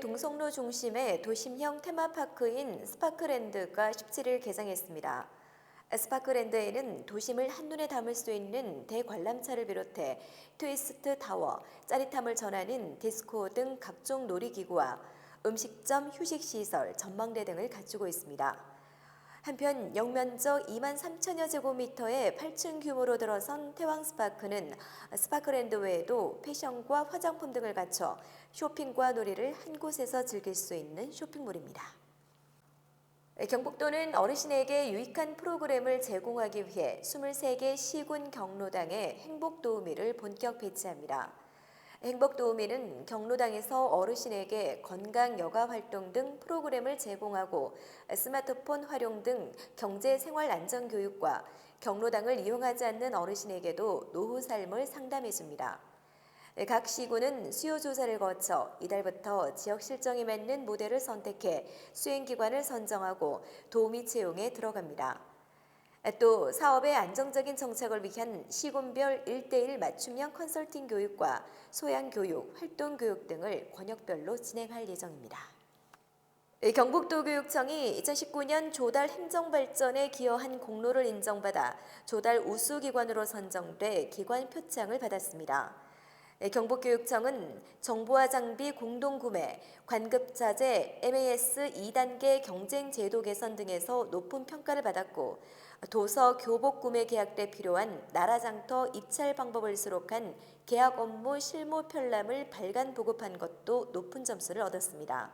동성로 중심의 도심형 테마파크인 스파크랜드가 17일 개장했습니다. 스파크랜드에는 도심을 한눈에 담을 수 있는 대관람차를 비롯해 트위스트 타워, 짜릿함을 전하는 디스코 등 각종 놀이기구와 음식점, 휴식시설, 전망대 등을 갖추고 있습니다. 한편 영면적 2만 3천여 제곱미터의 8층 규모로 들어선 태왕 스파크는 스파크랜드 외에도 패션과 화장품 등을 갖춰 쇼핑과 놀이를 한 곳에서 즐길 수 있는 쇼핑몰입니다. 경북도는 어르신에게 유익한 프로그램을 제공하기 위해 23개 시군 경로당에 행복 도우미를 본격 배치합니다. 행복도우미는 경로당에서 어르신에게 건강 여가 활동 등 프로그램을 제공하고 스마트폰 활용 등 경제 생활 안전 교육과 경로당을 이용하지 않는 어르신에게도 노후 삶을 상담해 줍니다. 각 시군은 수요 조사를 거쳐 이달부터 지역 실정에 맞는 모델을 선택해 수행 기관을 선정하고 도우미 채용에 들어갑니다. 또 사업의 안정적인 정착을 위한 시군별 1대1 맞춤형 컨설팅 교육과 소양 교육, 활동 교육 등을 권역별로 진행할 예정입니다. 경북도교육청이 2019년 조달 행정발전에 기여한 공로를 인정받아 조달 우수기관으로 선정돼 기관 표창을 받았습니다. 경북교육청은 정보화 장비 공동구매, 관급자재, MAS 2단계 경쟁 제도 개선 등에서 높은 평가를 받았고 도서 교복 구매 계약 때 필요한 나라장터 입찰 방법을 수록한 계약 업무 실무 편람을 발간 보급한 것도 높은 점수를 얻었습니다.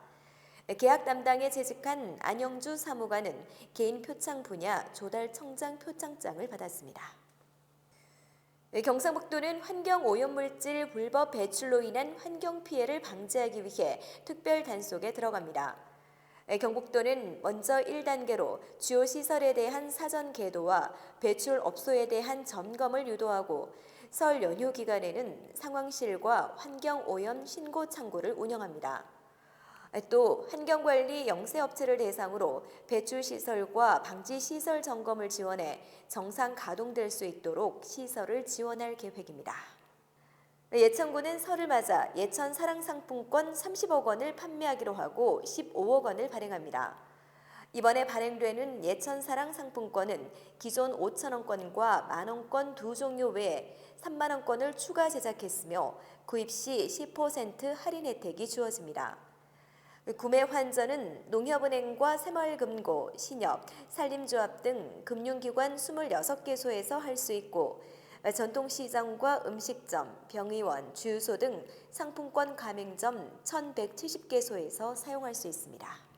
계약 담당에 재직한 안영주 사무관은 개인 표창 분야 조달 청장 표창장을 받았습니다. 경상북도는 환경 오염물질 불법 배출로 인한 환경 피해를 방지하기 위해 특별 단속에 들어갑니다. 경북도는 먼저 1단계로 주요 시설에 대한 사전 계도와 배출 업소에 대한 점검을 유도하고 설 연휴 기간에는 상황실과 환경 오염 신고 창구를 운영합니다. 또 환경관리 영세업체를 대상으로 배출시설과 방지시설 점검을 지원해 정상 가동될 수 있도록 시설을 지원할 계획입니다. 예천구는 설을 맞아 예천 사랑상품권 30억 원을 판매하기로 하고 15억 원을 발행합니다. 이번에 발행되는 예천 사랑 상품권은 기존 5천 원권과 만 원권 두 종류 외에 3만 원권을 추가 제작했으며 구입 시 10% 할인 혜택이 주어집니다. 구매 환전은 농협은행과 새마을금고, 신협, 산림조합 등 금융기관 26개소에서 할 수 있고 전통시장과 음식점, 병의원, 주유소 등 상품권 가맹점 1,170개소에서 사용할 수 있습니다.